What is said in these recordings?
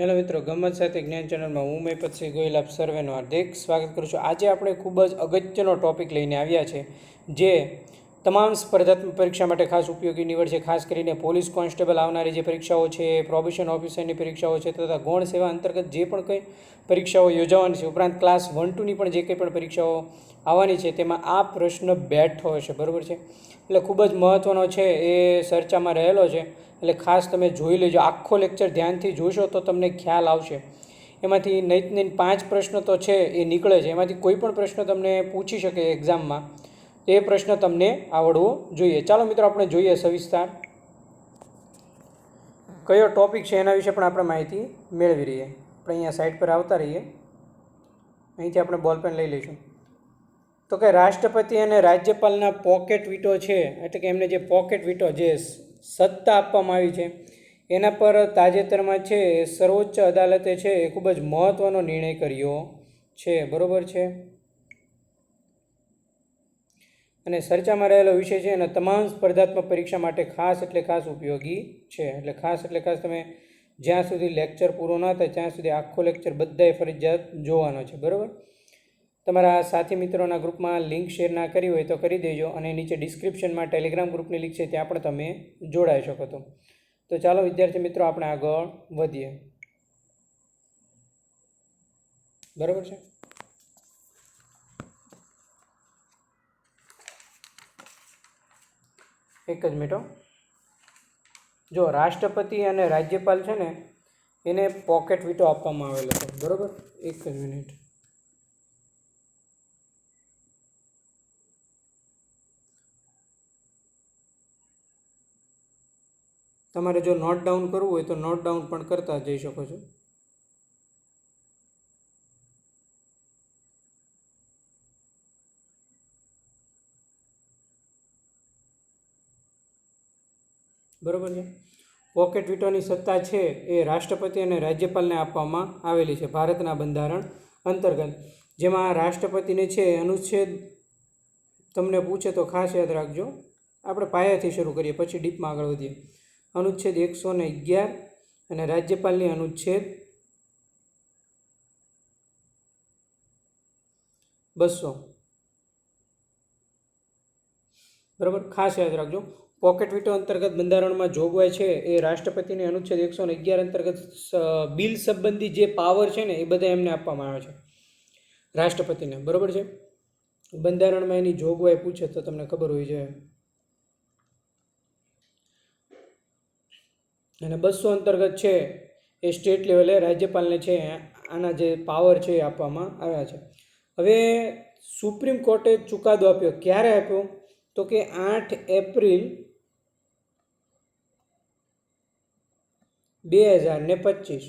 Hello મિત્રો ગમત સાથે જ્ઞાન ચેનલમાં હું મેં પછી ગોયલ આપ સર્વેનું હાર્દિક સ્વાગત કરું છું. આજે આપણે ખૂબ જ અગત્યનો ટોપિક લઈને આવ્યા છે, જે તમામ સ્પર્ધાત્મક પરીક્ષા માટે ખાસ ઉપયોગી નીવડશે ખાસ કરીને પોલીસ કોન્સ્ટેબલ આવનારી જે પરીક્ષાઓ છે પ્રોબેશન ઓફિસરની પરીક્ષાઓ છે, તથા ગૌણ સેવા અંતર્ગત જે પણ કંઈ પરીક્ષાઓ યોજાવાની છે, ઉપરાંત ક્લાસ વન ટુની પણ જે કંઈ પણ પરીક્ષાઓ આવવાની છે, તેમાં આ પ્રશ્ન બેઠો હશે. બરાબર છે? એટલે ખૂબ જ મહત્ત્વનો છે, એ ચર્ચામાં રહેલો છે. એટલે ખાસ તમે જોઈ લેજો. આખો લેક્ચર ધ્યાનથી જોશો તો તમને ખ્યાલ આવશે. એમાંથી નહીં નહીં પાંચ પ્રશ્ન તો છે, એ નીકળે છે. એમાંથી કોઈ પણ પ્રશ્ન તમને પૂછી શકે એક્ઝામમાં એ પ્રશ્ન તમને આવડવો જોઈએ. ચાલો મિત્રો, આપણે જોઈએ સવિસ્તાર. કયો ટોપિક છે એના વિશે પણ આપણે માહિતી મેળવી રહીએ. આપણે અહીંયા સાઇડ પર આવતા રહીએ. અહીંથી આપણે બોલપેન લઈ લઈશું. તો કે રાષ્ટ્રપતિ અને રાજ્યપાલના પોકેટ વીટો છે. એટલે કે એમને જે પોકેટ વીટો, જે સત્તા આપવામાં આવી છે. એના પર તાજેતરમાં છે, સર્વોચ્ચ અદાલતે છે, એ ખૂબ જ મહત્ત્વનો નિર્ણય કર્યો છે. બરોબર છે? અને ચર્ચામાં રહેલો વિષય છે અને તમામ સ્પર્ધાત્મક પરીક્ષા માટે ખાસ એટલે ખાસ ઉપયોગી છે. એટલે ખાસ એટલે ખાસ તમે જ્યાં સુધી લેક્ચર પૂરો ના થાય, ત્યાં સુધી આખો લેક્ચર બધાએ ફરજિયાત જોવાનો છે. બરાબર? તમારા સાથી મિત્રોના ગ્રુપમાં લિંક શેર ના કરી હોય તો કરી દેજો અને નીચે ડિસ્ક્રિપ્શનમાં ટેલિગ્રામ ગ્રુપની લિંક છે ત્યાં પણ તમે જોડાઈ શકો તો. તો ચાલો વિદ્યાર્થી મિત્રો, આપણે આગળ વધીએ. બરાબર છે? એક જ મિનિટો જો રાષ્ટ્રપતિ અને રાજ્યપાલ છે ને, એને પોકેટ વીટો આપવામાં આવેલો છે. બરાબર? એક જ મિનિટ. તમારે જો નોટ ડાઉન કરવું હોય તો નોટ ડાઉન પણ કરતા જઈ શકો છો. બરોબર છે? પોકેટ વીટોની સત્તા છે એ રાષ્ટ્રપતિ અને રાજ્યપાલને આપવામાં આવેલી છે. ભારતના બંધારણ અંતર્ગત. જેમાં રાષ્ટ્રપતિને છે અનુચ્છેદ તમને પૂછે તો ખાસ યાદ રાખજો. આપણે પાયાથી શરૂ કરીએ, પછી ડીપમાં આગળ વધીએ. અનુચ્છેદ એકસો ને અગિયાર અને રાજ્યપાલની અનુચ્છેદ બસો. બરાબર? ખાસ યાદ રાખજો. પોકેટ વીટો અંતર્ગત બંધારણમાં જોગવાઈ છે એ રાષ્ટ્રપતિની અનુચ્છેદ એકસો ને અગિયાર અંતર્ગત બિલ સંબંધી જે પાવર છે ને એ બધા એમને આપવામાં આવે છે. રાષ્ટ્રપતિને. બરાબર છે? બંધારણમાં એની જોગવાઈ પૂછે તો તમને ખબર હોય જોઈએ અને બસો અંતર્ગત છે એ સ્ટેટ લેવલે રાજ્યપાલને છે આના જે પાવર છે એ આપવામાં આવ્યા છે. હવે સુપ્રીમ કોર્ટે ચુકાદો આપ્યો. ક્યારે આપ્યો? તો કે આઠ એપ્રિલ બે હજાર ને પચીસ.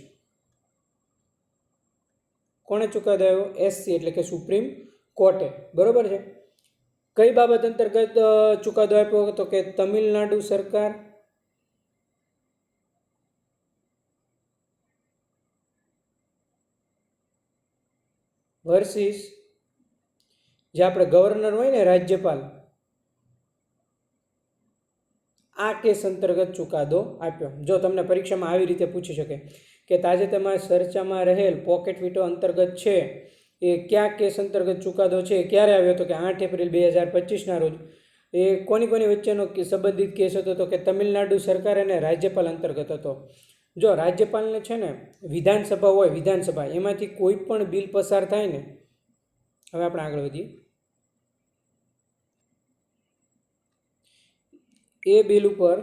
કોણે ચુકાદો આવ્યો એસસી, એટલે કે સુપ્રીમ કોર્ટે. બરાબર છે? કઈ બાબત અંતર્ગત ચુકાદો આપ્યો? તો કે તમિલનાડુ સરકાર વર્સિસ, જે આપણે ગવર્નર હોય ને, રાજ્યપાલ, આ કેસ અંતર્ગત ચુકાદો આપ્યો. જો તમને પરીક્ષામાં આવી રીતે પૂછી શકે કે તાજેતરમાં ચર્ચામાં રહેલ પોકેટ વીટો અંતર્ગત છે, એ કયા કેસ અંતર્ગત ચુકાદો છે ક્યારે આવ્યો હતો કે આઠ એપ્રિલ બે હજાર પચીસના રોજ? એ કોની કોની વચ્ચેનો સંબંધિત કેસ હતો તો કે તમિલનાડુ સરકાર અને રાજ્યપાલ અંતર્ગત હતો. જો રાજ્યપાલને છે ને વિધાનસભા હોય, વિધાનસભા, એમાંથી કોઈ પણ બિલ પસાર થાય ને, હવે આપણે આગળ વધીએ. એ બિલ ઉપર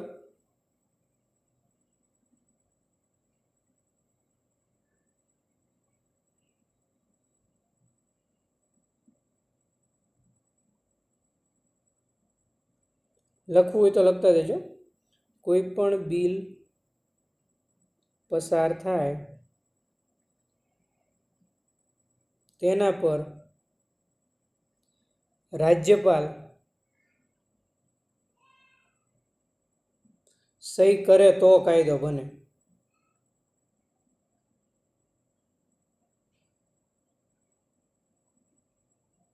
લખવું હોય તો લખતા જજો. કોઈ પણ બિલ પસાર થાય. તેના પર રાજ્યપાલ સહી કરે તો કાયદો બને.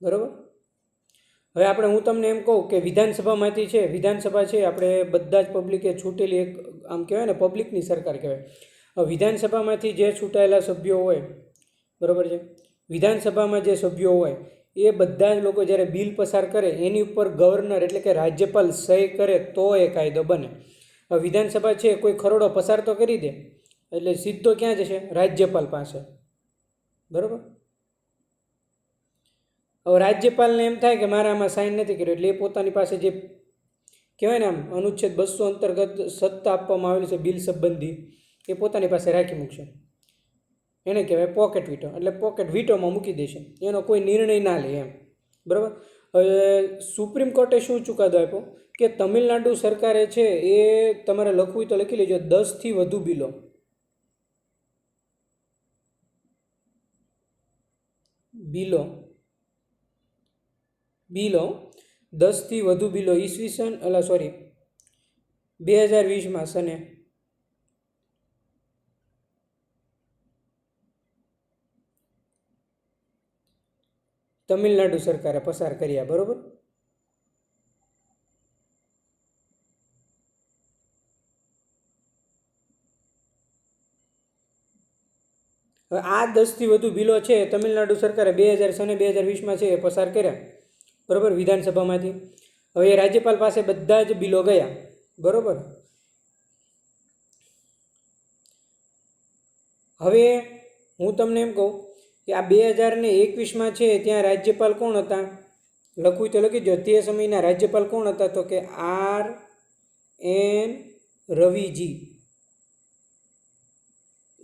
બરોબર? હવે આપણે હું તમને એમ કહું કે વિધાનસભામાંથી છે, વિધાનસભા છે, આપણે બધા જ પબ્લિકે છૂટેલી એક, આમ કહેવાય ને પબ્લિકની સરકાર કહેવાય. હવે વિધાનસભામાંથી જે ચૂંટાયેલા સભ્યો હોય, બરાબર છે? વિધાનસભામાં જે સભ્યો હોય, એ બધા જ લોકો જ્યારે બિલ પસાર કરે, એની ઉપર ગવર્નર એટલે કે રાજ્યપાલ સહી કરે, તો એ કાયદો બને. વિધાનસભા છે, કોઈ ખરડો પસાર તો કરી દે, એટલે સીધો ક્યાં જશે? રાજ્યપાલ પાસે. બરાબર? હવે રાજ્યપાલને એમ થાય કે મારે આમાં સાઇન નથી કર્યો, એટલે એ પોતાની પાસે જે કહેવાય ને આમ અનુચ્છેદ બસો અંતર્ગત સત્તા આપવામાં આવેલી છે, બિલ સંબંધી એ પોતાની પાસે રાખી મૂકશે. એને કહેવાય પોકેટ વીટો એટલે પોકેટ વીટોમાં મૂકી દેશે. એનો કોઈ નિર્ણય ના લે એમ. બરાબર? હવે સુપ્રીમ કોર્ટે શું ચુકાદો આપ્યો? કે તમિલનાડુ સરકારે છે એ તમારે લખવું હોય તો લખી લેજો, દસથી વધુ બિલો. બિલો. બિલો. દસથી વધુ બિલો ઈસવીસન, અલા સોરી બે હજાર વીસમાં, સને તમિલનાડુ સરકારે પસાર કર્યા, બરોબર? હવે આ દસથી વધુ બિલો છે, તમિલનાડુ સરકારે બે હજાર સને બે હજાર વીસમાં છે એ પસાર કર્યા, બરોબર, વિધાનસભામાંથી. હવે એ રાજ્યપાલ પાસે બધા જ બિલો ગયા, બરાબર? હવે હું તમને એમ કહું આ બે હજાર ને એકવીસમાં છે, ત્યાં રાજ્યપાલ કોણ હતા? લખવું તો લખી દો તે સમયના રાજ્યપાલ કોણ હતા? તો કે આર એન રવિજી.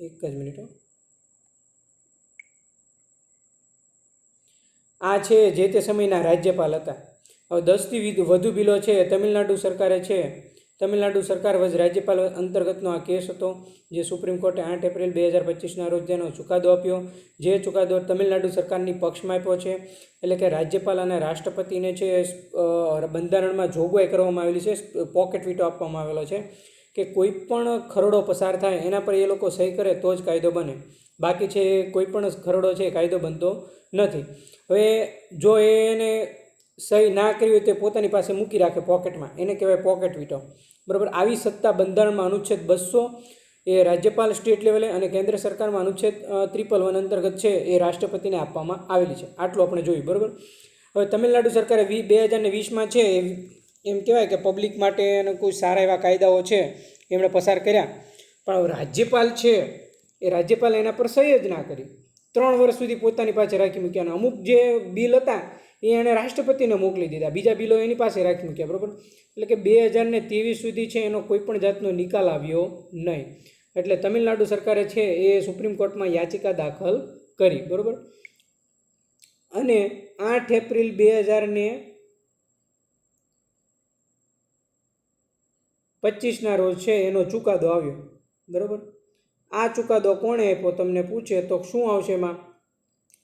એક જ મિનિટ આ છે જે તે સમયના રાજ્યપાલ હતા. હવે દસથી વધુ બિલો છે તમિલનાડુ સરકારે છે. તમિલનાડુ સરકાર વજ રાજ્યપાલ અંતર્ગતનો આ કેસ હતો, જે સુપ્રીમ કોર્ટે આઠ એપ્રિલ બે હજાર પચીસના રોજ તેનો ચુકાદો આપ્યો. જે ચુકાદો તમિલનાડુ સરકારની પક્ષમાં આપ્યો છે, એટલે કે રાજ્યપાલ અને રાષ્ટ્રપતિને છે બંધારણમાં જોગવાઈ કરવામાં આવેલી છે, પોકેટ વીટો આપવામાં આવેલો છે, કે કોઈ પણ ખરડો પસાર થાય એના પર એ લોકો સહી કરે તો જ કાયદો બને. બાકી છે, કોઈ પણ ખરડો છે કાયદો બનતો નથી. હવે જો એને સહી ના કરી હોય તો પોતાની પાસે મૂકી રાખે પોકેટમાં. એને કહેવાય પોકેટ વીટો. બરાબર? આવી સત્તા બંધારણમાં અનુચ્છેદ બસો એ રાજ્યપાલ સ્ટેટ લેવલે અને કેન્દ્ર સરકારમાં અનુચ્છેદ ત્રિપલ વન અંતર્ગત છે એ રાષ્ટ્રપતિને આપવામાં આવેલી છે. આટલું આપણે જોયું, બરાબર? હવે તમિલનાડુ સરકારે વી બે હજાર ને વીસમાં છે એમ કહેવાય કે પબ્લિક માટે કોઈ સારા એવા કાયદાઓ છે, એમણે પસાર કર્યા. પણ રાજ્યપાલ છે એ રાજ્યપાલ એના પર સહી જ ના કરી. ત્રણ વર્ષ સુધી પોતાની પાસે રાખી મૂક્યા અને અમુક જે બિલ હતા એ એણે રાષ્ટ્રપતિને મોકલી દીધા. બીજા બિલો એની પાસે રાખી મૂક્યા, બરાબર? એટલે કે બે હજારને ત્રેવીસ સુધી છે એનો કોઈ પણ જાતનો નિકાલ આવ્યો નહીં. એટલે તમિલનાડુ સરકારે છે એ સુપ્રીમ કોર્ટમાં યાચિકા દાખલ કરી, બરાબર? અને આઠ એપ્રિલ બે હજારને પચીસના રોજ છે એનો ચુકાદો આવ્યો, બરાબર? આ ચુકાદો કોણે આપ્યો? તમને પૂછે તો શું આવશે એમાં?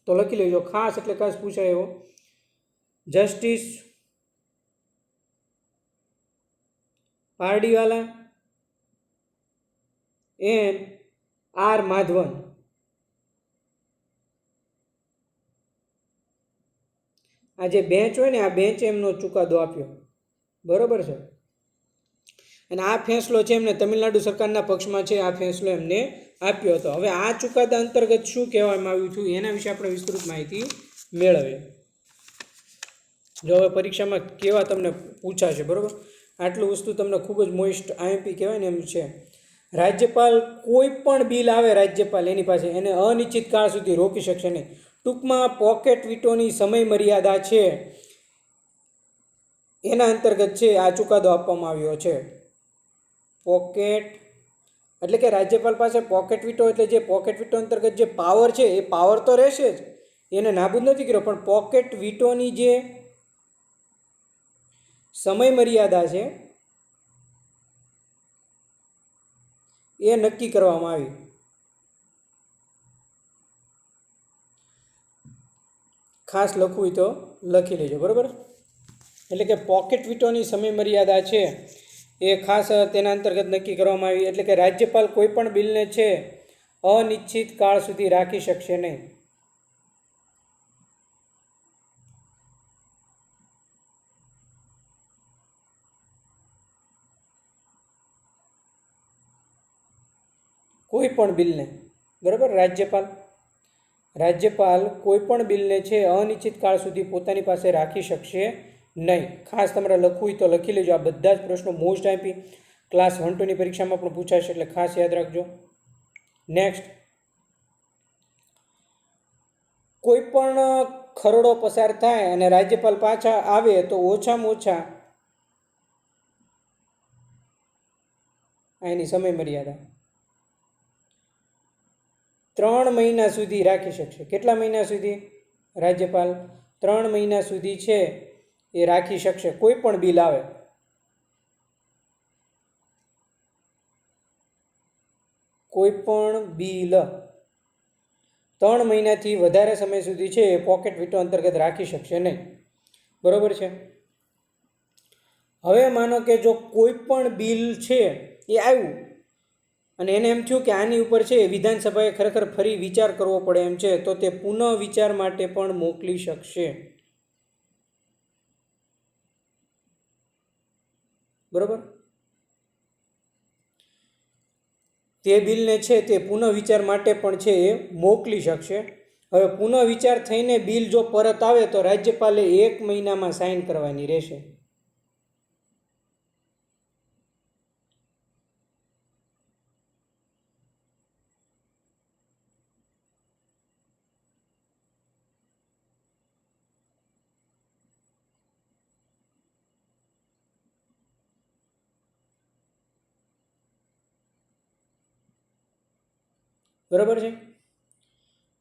તો લખી લેજો, ખાસ એટલે ખાસ પૂછાય એવો. Justice Pardiwala, N R Madhavan. આ જે બેન્ચ હોય ને, આ બેન્ચ એમનો ચુકાદો આપ્યો. બરોબર છે? અને આ ફેંસલો છે એમને તમિલનાડુ સરકારના પક્ષમાં છે, આ ફેંસલો એમને આપ્યો હતો. હવે આ ચુકાદા અંતર્ગત શું કહેવામાં આવ્યું હતું, એના વિશે આપણે વિસ્તૃત માહિતી મેળવીએ. જો હવે પરીક્ષામાં કેવા તમને પૂછાશે, બરાબર? આટલું વસ્તુ તમને ખૂબ જ મોઇસ્ટ આઈએમપી કહેવાય ને એમ છે. રાજ્યપાલ કોઈ પણ બિલ આવે રાજ્યપાલ, એની પાસે એને અનિશ્ચિત કાળ સુધી રોકી શકશે નહીં. ટૂંકમાં પોકેટ વીટોની સમય મર્યાદા છે. એના અંતર્ગત છે, આ ચુકાદો આપવામાં આવ્યો છે. પોકેટ, એટલે કે રાજ્યપાલ પાસે પોકેટ વીટો, એટલે જે પોકેટ વીટો અંતર્ગત જે પાવર છે, એ પાવર તો રહેશે જ. એને નાબૂદ નથી કર્યો, પણ પોકેટ વીટોની જે સમય મર્યાદા છે એ નક્કી કરવામાં આવી. ખાસ લખવું હોય તો લખી લેજો, બરાબર? એટલે કે પોકેટ વીટોની સમય મર્યાદા છે એ ખાસ તેના અંતર્ગત નક્કી કરવામાં આવી. એટલે કે રાજ્યપાલ કોઈ પણ બિલને છે, અનિશ્ચિત કાળ સુધી રાખી શકશે નહીં. કોઈ પણ બિલને. બરાબર? રાજ્યપાલ. રાજ્યપાલ કોઈ પણ બિલને છે અનિશ્ચિત કાળ સુધી પોતાની પાસે રાખી શકશે નહીં. ખાસ તમારે લખવું હોય તો લખી લેજો. આ બધા જ પ્રશ્નો મોસ્ટ આઈપી ક્લાસ વન ટુની પરીક્ષામાં પણ પૂછાશે, એટલે ખાસ યાદ રાખજો. નેક્સ્ટ કોઈ પણ ખરડો પસાર થાય અને રાજ્યપાલ પાછા આવે તો ઓછામાં ઓછા એની સમય મર્યાદા. ત્રણ મહિના સુધી રાખી શકશે. કેટલા મહિના સુધી? રાજ્યપાલ, ત્રણ મહિના સુધી છે એ રાખી શકશે. કોઈ પણ બિલ આવે. કોઈ પણ બિલ ત્રણ મહિનાથી વધારે સમય સુધી છે એ પોકેટ વિટો અંતર્ગત રાખી શકશે નહીં. બરોબર છે? હવે માનો કે જો કોઈ પણ બિલ છે એ આવ્યું અને એને એમ થયું કે આની ઉપર છે વિધાનસભાએ ખરેખર ફરી વિચાર કરવો પડે એમ છે, તો તે પુનઃ વિચાર માટે પણ મોકલી શકશે. બરોબર? તે બિલને છે તે પુનઃ વિચાર માટે પણ છે એ મોકલી શકશે. હવે પુનઃ વિચાર થઈને બિલ જો પરત આવે તો રાજ્યપાલે એક મહિનામાં સાઇન કરવાની રહેશે. બરાબર છે?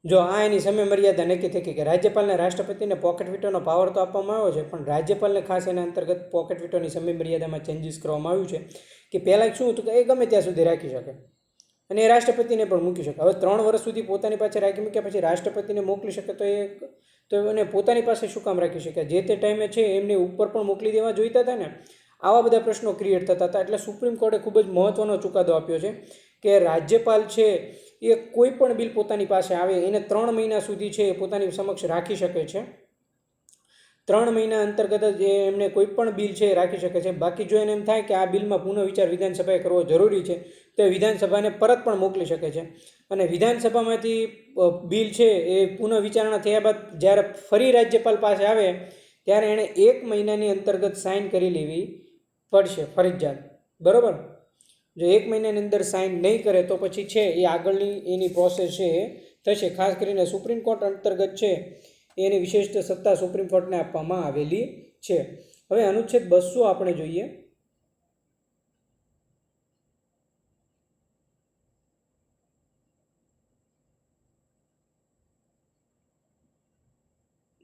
જો આ એની સમય મર્યાદા નક્કી થઈ કે રાજ્યપાલને રાષ્ટ્રપતિને પોકેટ વિટોનો પાવર તો આપવામાં આવ્યો છે, પણ રાજ્યપાલને ખાસ એના અંતર્ગત પોકેટ વિટોની સમય મર્યાદામાં ચેન્જીસ કરવામાં આવ્યું છે કે પહેલાં શું હતું કે એ ગમે ત્યાં સુધી રાખી શકે અને એ રાષ્ટ્રપતિને પણ મૂકી શકે. હવે ત્રણ વર્ષ સુધી પોતાની પાસે રાખી મૂક્યા પછી રાષ્ટ્રપતિને મોકલી શકે તો એ તો એને પોતાની પાસે શું કામ રાખી શકે? જે તે ટાઈમે છે એમને ઉપર પણ મોકલી દેવા જોઈતા હતા ને, આવા બધા પ્રશ્નો ક્રિએટ થતા હતા. એટલે સુપ્રીમ કોર્ટે ખૂબ જ મહત્ત્વનો ચુકાદો આપ્યો છે કે રાજ્યપાલ છે, એ કોઈ પણ બિલ પોતાની પાસે આવે, એને ત્રણ મહિના સુધી છે એ પોતાની સમક્ષ રાખી શકે છે? ત્રણ મહિના અંતર્ગત જ એમને કોઈ પણ બિલ છે એ રાખી શકે છે. બાકી જો એને એમ થાય કે આ બિલમાં પુનઃ વિચાર વિધાનસભાએ કરવો જરૂરી છે, તો એ વિધાનસભાને પરત પણ મોકલી શકે છે. અને વિધાનસભામાંથી બિલ છે એ પુનઃ વિચારણા થયા બાદ જ્યારે ફરી રાજ્યપાલ પાસે આવે, ત્યારે એણે એક મહિનાની અંતર્ગત સાઇન કરી લેવી પડશે ફરજિયાત. બરાબર? જો એક મહિનાની અંદર સાઇન નહીં કરે તો પછી છે એ આગળની એની પ્રોસેસ છે એ થશે. ખાસ કરીને સુપ્રીમ કોર્ટ અંતર્ગત છે એની વિશિષ્ટ સત્તા સુપ્રીમ કોર્ટને આપવામાં આવેલી છે. હવે અનુચ્છેદ બસો આપણે જોઈએ.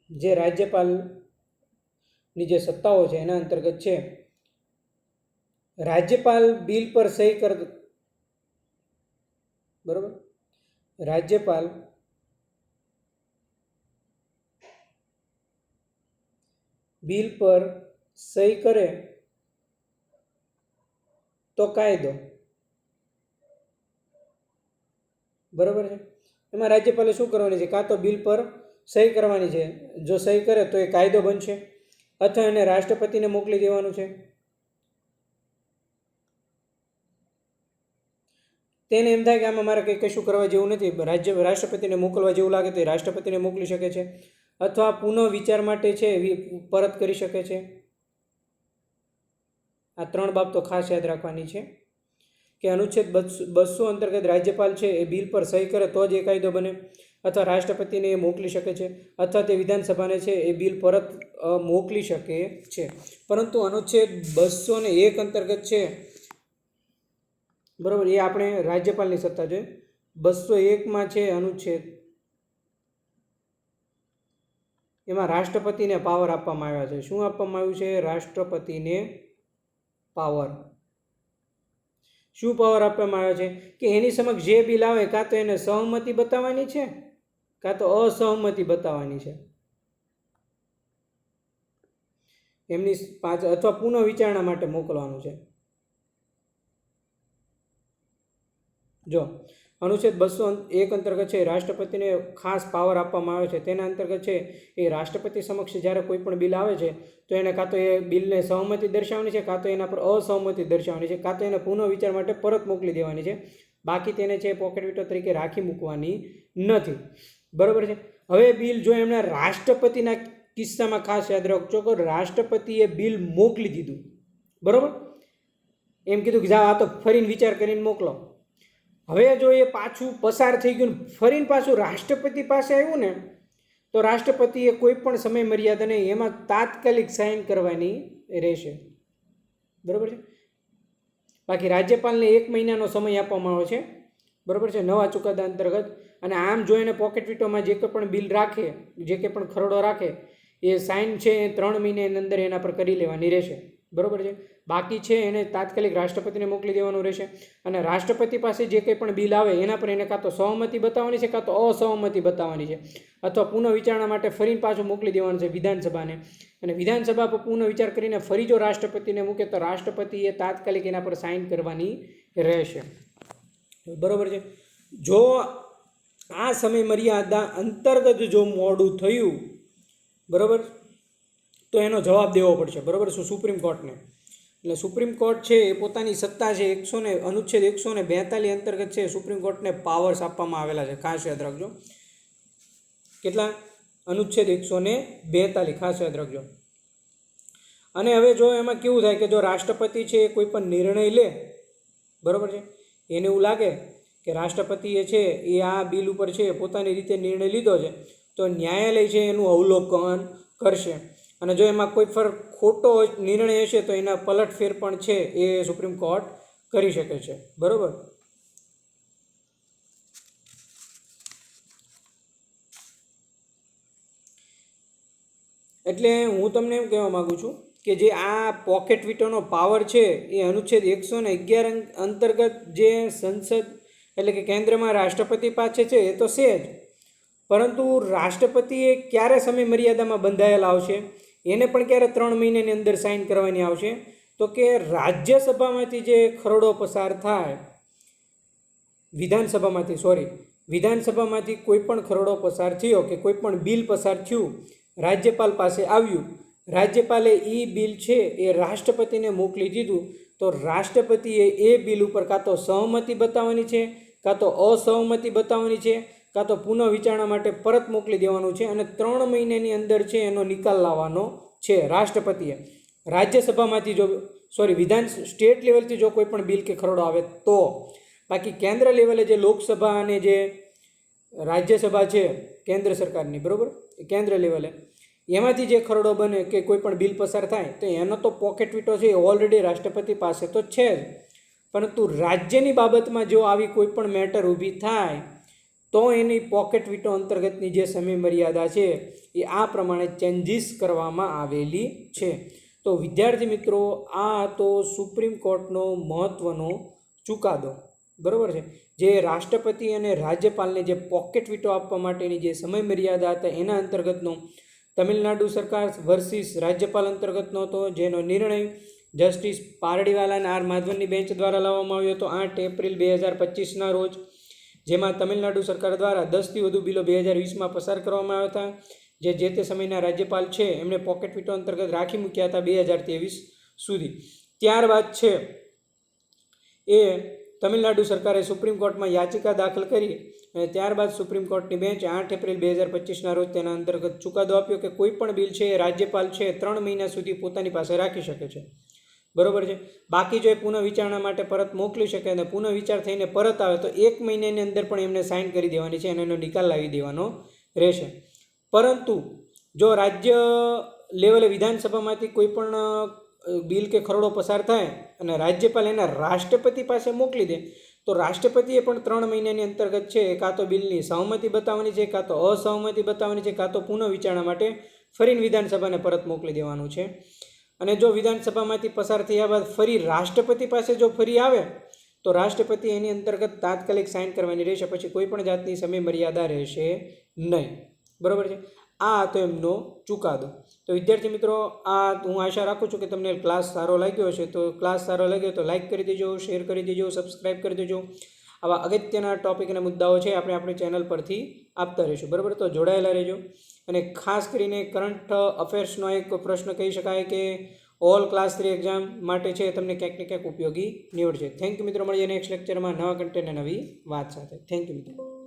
જે રાજ્યપાલની જે સત્તાઓ છે એના અંતર્ગત છે. રાજ્યપાલ બિલ પર સહી કર બરોબર? રાજ્યપાલ બિલ પર સહી કરે તો કાયદો. બરોબર છે? એમાં રાજ્યપાલે શું કરવાની છે? કાં તો બિલ પર સહી કરવાની છે. જો સહી કરે તો એ કાયદો બનશે. અથવા એને રાષ્ટ્રપતિને મોકલી દેવાનું છે. તેને એમ થાય કે આમાં મારે કંઈ કશું કરવા જેવું નથી. રાજ્ય, રાષ્ટ્રપતિને મોકલવા જેવું લાગે તો એ રાષ્ટ્રપતિને મોકલી શકે છે. અથવા પુનઃ વિચાર માટે છે એવી પરત કરી શકે છે. આ ત્રણ બાબતો ખાસ યાદ રાખવાની છે. કે અનુચ્છેદ બસો અંતર્ગત રાજ્યપાલ છે એ બિલ પર સહી કરે તો જ એ કાયદો બને. અથવા રાષ્ટ્રપતિને એ મોકલી શકે છે. અથવા તે વિધાનસભાને છે એ બિલ પરત મોકલી શકે છે. પરંતુ અનુચ્છેદ બસો ને એક અંતર્ગત છે બરાબર, એ આપણે રાજ્યપાલની સત્તા છે બસો એકમાં છે અનુચ્છેદ. એમાં રાષ્ટ્રપતિને પાવર આપવામાં આવ્યા છે. શું આપવામાં આવ્યું છે? રાષ્ટ્રપતિને પાવર શું પાવર આપવામાં આવ્યો છે? કે એની સમક્ષ જે બિલ આવે, કાં તો એને સહમતિ બતાવવાની છે, કાં તો અસહમતિ બતાવવાની છે. એમની પાછળ અથવા પુનઃ વિચારણા માટે મોકલવાનું છે. જો, અનુચ્છેદ બસો એક અંતર્ગત છે, રાષ્ટ્રપતિને ખાસ પાવર આપવામાં આવે છે. તેના અંતર્ગત છે, એ રાષ્ટ્રપતિ સમક્ષ જ્યારે કોઈ પણ બિલ આવે છે, તો એને કાં તો એ બિલને સહમતિ દર્શાવવાની છે, કાં તો એના પર અસહમતિ દર્શાવવાની છે, કાં તો એને પુનઃ વિચાર માટે પરત મોકલી દેવાની છે. બાકી તેને છે પોકેટ વીટો તરીકે રાખી મૂકવાની નથી. બરાબર છે? હવે બિલ જો એમણે રાષ્ટ્રપતિના કિસ્સામાં ખાસ યાદ રાખજો કે રાષ્ટ્રપતિએ બિલ મોકલી દીધું. બરાબર? એમ કીધું કે જાઓ, આ તો ફરીને વિચાર કરીને મોકલો. હવે જો એ પાછું પસાર થઈ ગયું ફરીને પાછું રાષ્ટ્રપતિ પાસે આવ્યું ને, તો રાષ્ટ્રપતિએ કોઈ પણ સમય મર્યાદા નહીં, એમાં તાત્કાલિક સાઇન કરવાની રહેશે. બરાબર છે? બાકી રાજ્યપાલને એક મહિનાનો સમય આપવામાં આવે છે. બરાબર છે? નવા ચુકાદા અંતર્ગત. અને આમ જો એને પોકેટ વીટોમાં જે કંઈ પણ બિલ રાખે, જે કંઈ પણ ખરડો રાખે, એ સાઇન છે એ ત્રણ મહિનાની અંદર એના પર કરી લેવાની રહેશે. બરાબર છે? બાકી છે એને તાત્કાલિક રાષ્ટ્રપતિને મોકલી દેવાનું રહેશે. અને રાષ્ટ્રપતિ પાસે જે કંઈ પણ બિલ આવે એના પર એને કાં તો સહમતિ બતાવવાની છે કાં તો અસહમતિ બતાવવાની છે? અથવા પુનઃ વિચારણા માટે ફરીને પાછું મોકલી દેવાનું છે વિધાનસભાને. અને વિધાનસભા પર પુનઃ વિચાર કરીને ફરી જો રાષ્ટ્રપતિને મૂકે તો રાષ્ટ્રપતિએ તાત્કાલિક એના પર સાઇન કરવાની રહેશે. બરાબર છે? જો આ સમય મર્યાદા અંતર્ગત જો મોડું થયું, બરાબર? તો એનો જવાબ દેવો પડશે, બરાબર? શું સુપ્રીમ કોર્ટને એટલે સુપ્રીમ કોર્ટ છે, એ પોતાની સત્તા છે એકસો ને અનુચ્છેદ એકસો ને બેતાલીસ અંતર્ગત છે સુપ્રીમ કોર્ટને પાવર્સ આપવામાં આવેલા છે. ખાસ યાદ રાખજો. કેટલા? અનુચ્છેદ એકસો ને બેતાલીસ, ખાસ યાદ રાખજો. અને હવે જો એમાં કેવું થાય કે જો રાષ્ટ્રપતિ છે, એ કોઈ પણ નિર્ણય લે, બરાબર છે? એને એવું લાગે કે રાષ્ટ્રપતિએ છે, એ આ બિલ ઉપર છે, એ પોતાની રીતે નિર્ણય લીધો છે, તો ન્યાયાલય છે, એનું અવલોકન કરશે. અને જો એમાં કોઈ ફર ખોટો નિર્ણય હશે તો એના પલટફેર પણ છે એ સુપ્રીમ કોર્ટ કરી શકે છે. બરાબર? એટલે હું તમને એમ કહેવા માગું છું કે જે આ પોકેટ વીટોનો પાવર છે એ અનુચ્છેદ એકસો ને અગિયાર અંતર્ગત જે સંસદ એટલે કે કેન્દ્રમાં રાષ્ટ્રપતિ પાસે છે એ તો છે જ. પરંતુ રાષ્ટ્રપતિએ ક્યારે સમય મર્યાદામાં બંધાયેલા આવશે? એને પણ ક્યારે ત્રણ મહિનાની અંદર સાઇન કરવાની આવશે? તો કે રાજ્યસભામાંથી જે ખરડો પસાર થાય, વિધાનસભામાંથી સોરી વિધાનસભામાંથી કોઈ પણ ખરડો પસાર થયો કે કોઈ પણ બિલ પસાર થયું, રાજ્યપાલ પાસે આવ્યું, રાજ્યપાલે એ બિલ છે એ રાષ્ટ્રપતિને મોકલી દીધું, તો રાષ્ટ્રપતિએ એ બિલ ઉપર કાં તો સહમતિ બતાવવાની છે, કાં તો અસહમતિ બતાવવાની છે? કાં તો પુનઃ વિચારણા માટે પરત મોકલી દેવાનું છે અને ત્રણ મહિનાની અંદર છે એનો નિકાલ લાવવાનો છે રાષ્ટ્રપતિએ. રાજ્યસભામાંથી જો સોરી વિધાન સ્ટેટ લેવલથી જો કોઈ પણ બિલ કે ખરડો આવે તો. બાકી કેન્દ્ર લેવલે જે લોકસભા અને જે રાજ્યસભા છે, કેન્દ્ર સરકારની, બરાબર? કેન્દ્ર લેવલે. એમાંથી જે ખરડો બને કે કોઈ પણ બિલ પસાર થાય, તો એનો તો પોકેટ વીટો છે ઓલરેડી રાષ્ટ્રપતિ પાસે તો છે જ. પરંતુ રાજ્યની બાબતમાં જો આવી કોઈ પણ મેટર ઊભી થાય તો એની પોકેટ વીટો અંતર્ગતની જે સમય મર્યાદા છે, એ આ પ્રમાણે ચેન્જીસ કરવામાં આવેલી છે. તો વિદ્યાર્થી મિત્રો, આ તો સુપ્રીમ કોર્ટનો મહત્ત્વનો ચુકાદો. બરાબર છે? જે રાષ્ટ્રપતિ અને રાજ્યપાલને જે પોકેટ વીટો આપવા માટેની જે સમય મર્યાદા હતા, એના અંતર્ગતનો તમિલનાડુ સરકાર વર્સિસ રાજ્યપાલ અંતર્ગતનો હતો, જેનો નિર્ણય જસ્ટિસ પારડીવાલા અને આર માધવનની બેન્ચ દ્વારા લાવવામાં આવ્યો હતો. આઠ એપ્રિલ બે હજાર પચીસના રોજ જેમાં તમિલનાડુ સરકાર દ્વારા દસથી વધુ બિલો બે હજાર વીસમાં પસાર કરવામાં આવ્યા હતા. જે જે તે સમયના રાજ્યપાલ છે, એમણે પોકેટ વીટો અંતર્ગત રાખી મૂક્યા હતા બે હજાર ત્રેવીસ સુધી. ત્યારબાદ છે, એ તમિલનાડુ સરકારે સુપ્રીમ કોર્ટમાં યાચિકા દાખલ કરી અને ત્યારબાદ સુપ્રીમ કોર્ટની બેન્ચ આઠ એપ્રિલ બે હજાર પચીસના રોજ તેના અંતર્ગત ચુકાદો આપ્યો કે કોઈ પણ બિલ છે એ રાજ્યપાલ છે ત્રણ મહિના સુધી પોતાની પાસે રાખી શકે છે. બરોબર છે? બાકી જો એ પુનઃ વિચારણા માટે પરત મોકલી શકે અને પુનઃ વિચાર થઈને પરત આવે, તો એક મહિનાની અંદર પણ એમને સાઇન કરી દેવાની છે અને એનો નિકાલ લાવી દેવાનો રહેશે. પરંતુ જો રાજ્ય લેવલે વિધાનસભામાંથી કોઈ પણ બિલ કે ખરડો પસાર થાય અને રાજ્યપાલ એના રાષ્ટ્રપતિ પાસે મોકલી દે, તો રાષ્ટ્રપતિએ પણ ત્રણ મહિનાની અંતર્ગત છે કાં તો બિલની સહમતિ બતાવવાની છે, કાં તો અસહમતિ બતાવવાની છે, કાં તો પુનઃ વિચારણા માટે ફરીને વિધાનસભાને પરત મોકલી દેવાનું છે. અને જો વિધાનસભામાંથી પસાર થયા બાદ ફરી રાષ્ટ્રપતિ પાસે જો ફરી આવે, તો રાષ્ટ્રપતિ એની અંતર્ગત તાત્કાલિક સાઇન કરવાની રહેશે, પછી કોઈ પણ જાતની સમય મર્યાદા રહેશે નહીં. બરાબર છે? આ હતો એમનો ચુકાદો. તો વિદ્યાર્થી મિત્રો, આ હું આશા રાખું છું કે તમને ક્લાસ સારો લાગ્યો હશે. તો ક્લાસ સારો લાગ્યો તો લાઇક કરી દેજો, શેર કરી દેજો સબસ્ક્રાઈબ કરી દેજો. આવા અગત્યના ટોપિક અને મુદ્દાઓ છે, આપણે આપણી ચેનલ પરથી આપતા રહીશું. બરાબર? તો જોડાયેલા રહેજો. અને ખાસ કરીને કરંટ અફેર્સનો એક પ્રશ્ન કહી શકાય કે ઓલ ક્લાસ થ્રી એક્ઝામ માટે છે તમને ક્યાંક ને ક્યાંક ઉપયોગી નીવડશે. થેન્ક યુ મિત્રો, મળીએ નેક્સ્ટ લેક્ચરમાં નવા કન્ટેન્ટ નવી વાત સાથે. થેન્ક યુ મિત્રો.